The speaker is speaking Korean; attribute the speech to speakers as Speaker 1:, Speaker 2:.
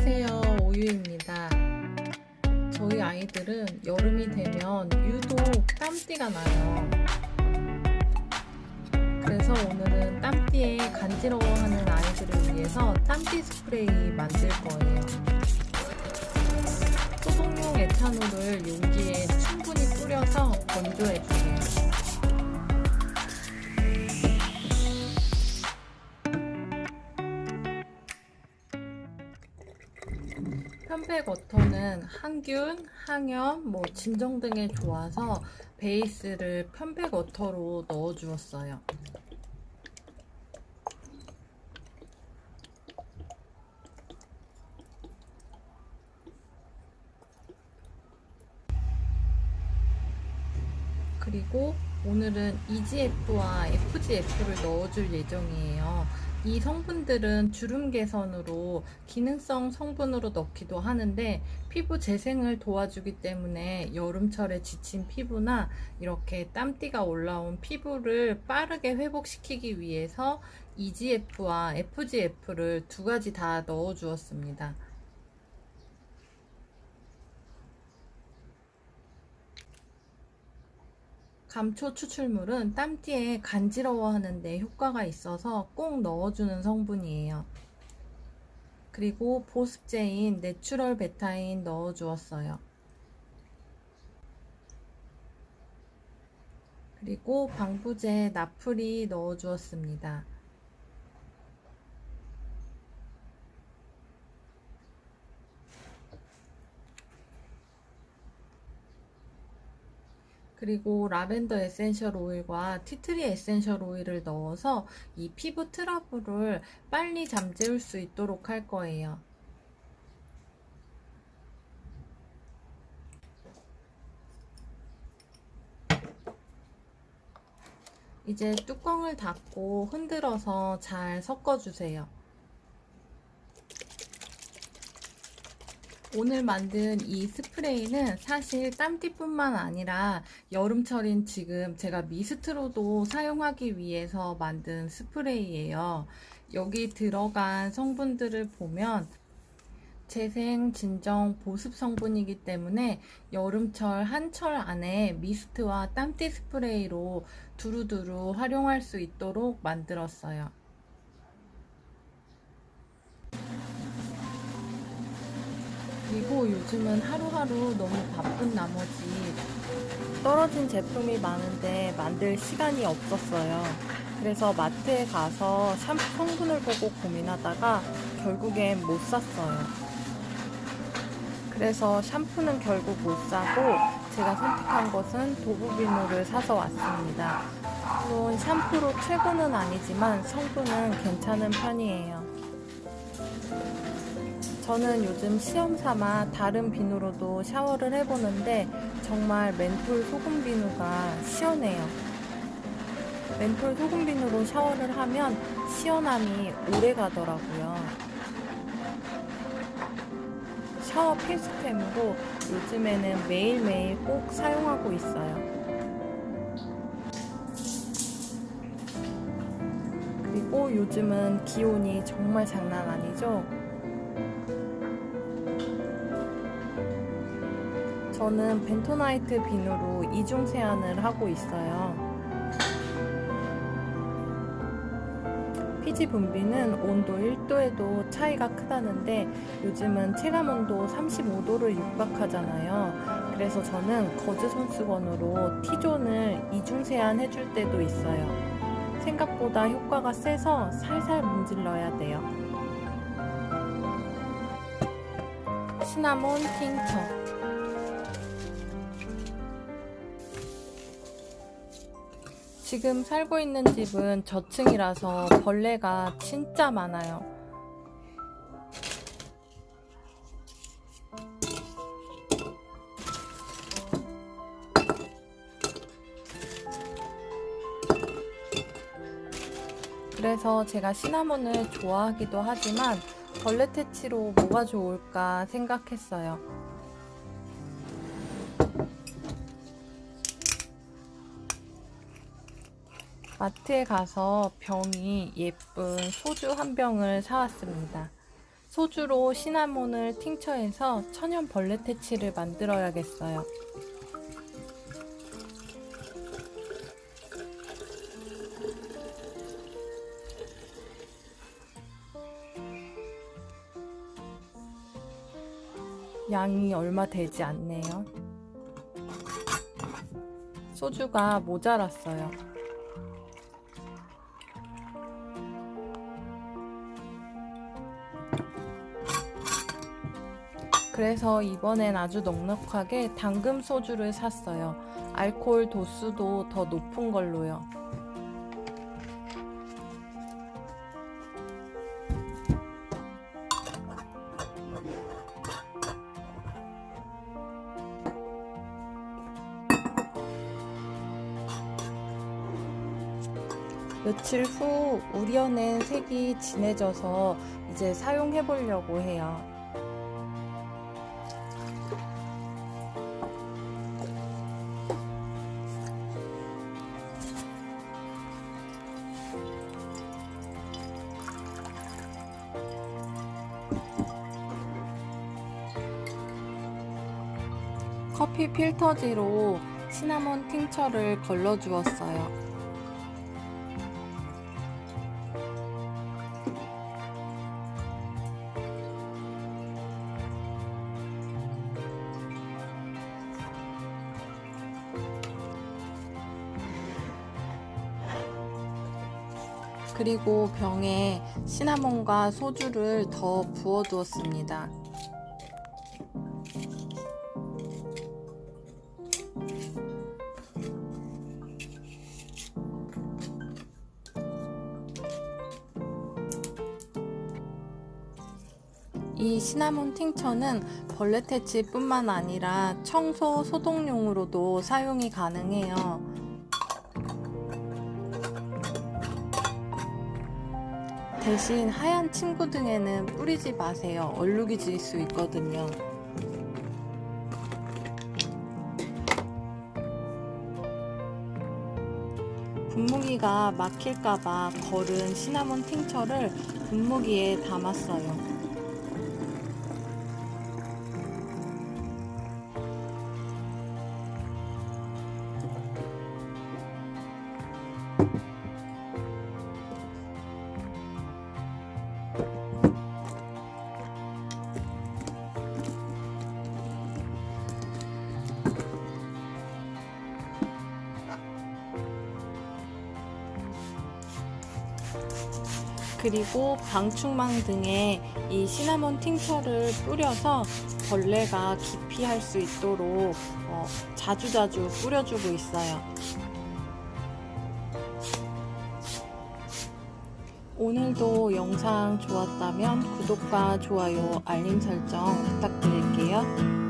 Speaker 1: 안녕하세요. 오유입니다. 저희 아이들은 여름이 되면 유독 땀띠가 나요. 그래서 오늘은 땀띠에 간지러워하는 아이들을 위해서 땀띠 스프레이 만들 거예요. 소독용 에탄올을 용기에 충분히 뿌려서 건조해 주세요. 편백 워터는 항균, 항염, 뭐 진정 등에 좋아서 베이스를 편백 워터로 넣어 주었어요. 그리고 오늘은 EGF와 FGF를 넣어줄 예정이에요. 이 성분들은 주름 개선으로 기능성 성분으로 넣기도 하는데 피부 재생을 도와주기 때문에 여름철에 지친 피부나 이렇게 땀띠가 올라온 피부를 빠르게 회복시키기 위해서 EGF와 FGF를 두 가지 다 넣어 주었습니다. 감초 추출물은 땀띠에 간지러워하는 데 효과가 있어서 꼭 넣어주는 성분이에요. 그리고 보습제인 내추럴 베타인 넣어주었어요. 그리고 방부제 나풀이 넣어주었습니다. 그리고 라벤더 에센셜 오일과 티트리 에센셜 오일을 넣어서 이 피부 트러블을 빨리 잠재울 수 있도록 할 거예요. 이제 뚜껑을 닫고 흔들어서 잘 섞어주세요. 오늘 만든 이 스프레이는 사실 땀띠뿐만 아니라 여름철인 지금 제가 미스트로도 사용하기 위해서 만든 스프레이예요. 여기 들어간 성분들을 보면 재생, 진정, 보습 성분이기 때문에 여름철 한철 안에 미스트와 땀띠 스프레이로 두루두루 활용할 수 있도록 만들었어요. 그리고 요즘은 하루하루 너무 바쁜 나머지 떨어진 제품이 많은데 만들 시간이 없었어요. 그래서 마트에 가서 샴푸 성분을 보고 고민하다가 결국엔 못 샀어요. 그래서 샴푸는 결국 못 사고 제가 선택한 것은 도브비누를 사서 왔습니다. 물론 샴푸로 최고는 아니지만 성분은 괜찮은 편이에요. 저는 요즘 시험 삼아 다른 비누로도 샤워를 해보는데 정말 멘톨 소금 비누가 시원해요. 멘톨 소금 비누로 샤워를 하면 시원함이 오래 가더라고요. 샤워 필수템으로 요즘에는 매일매일 꼭 사용하고 있어요. 그리고 요즘은 기온이 정말 장난 아니죠? 저는 벤토나이트 비누로 이중 세안을 하고 있어요. 피지 분비는 온도 1도에도 차이가 크다는데 요즘은 체감 온도 35도를 육박하잖아요. 그래서 저는 거즈 손수건으로 T존을 이중 세안 해줄 때도 있어요. 생각보다 효과가 세서 살살 문질러야 돼요. 시나몬 틴처 지금 살고 있는 집은 저층이라서 벌레가 진짜 많아요. 그래서 제가 시나몬을 좋아하기도 하지만 벌레 퇴치로 뭐가 좋을까 생각했어요. 마트에 가서 병이 예쁜 소주 한 병을 사왔습니다. 소주로 시나몬을 팅처해서 천연 벌레 퇴치를 만들어야겠어요. 양이 얼마 되지 않네요. 소주가 모자랐어요. 그래서 이번엔 아주 넉넉하게 당금 소주를 샀어요. 알코올 도수도 더 높은 걸로요. 며칠 후 우려낸 색이 진해져서 이제 사용해 보려고 해요. 커피 필터지로 시나몬 팅처를 걸러 주었어요. 그리고 병에 시나몬과 소주를 더 부어 두었습니다. 이 시나몬 팅처는 벌레 퇴치뿐만 아니라 청소 소독용으로도 사용이 가능해요. 대신 하얀 침구 등에는 뿌리지 마세요. 얼룩이 질 수 있거든요. 분무기가 막힐까봐 걸은 시나몬 팅처를 분무기에 담았어요. 그리고 방충망 등에 이 시나몬 팅처를 뿌려서 벌레가 기피할 수 있도록 어, 자주자주 뿌려주고 있어요. 오늘도 영상 좋았다면 구독과 좋아요, 알림 설정 부탁드릴게요.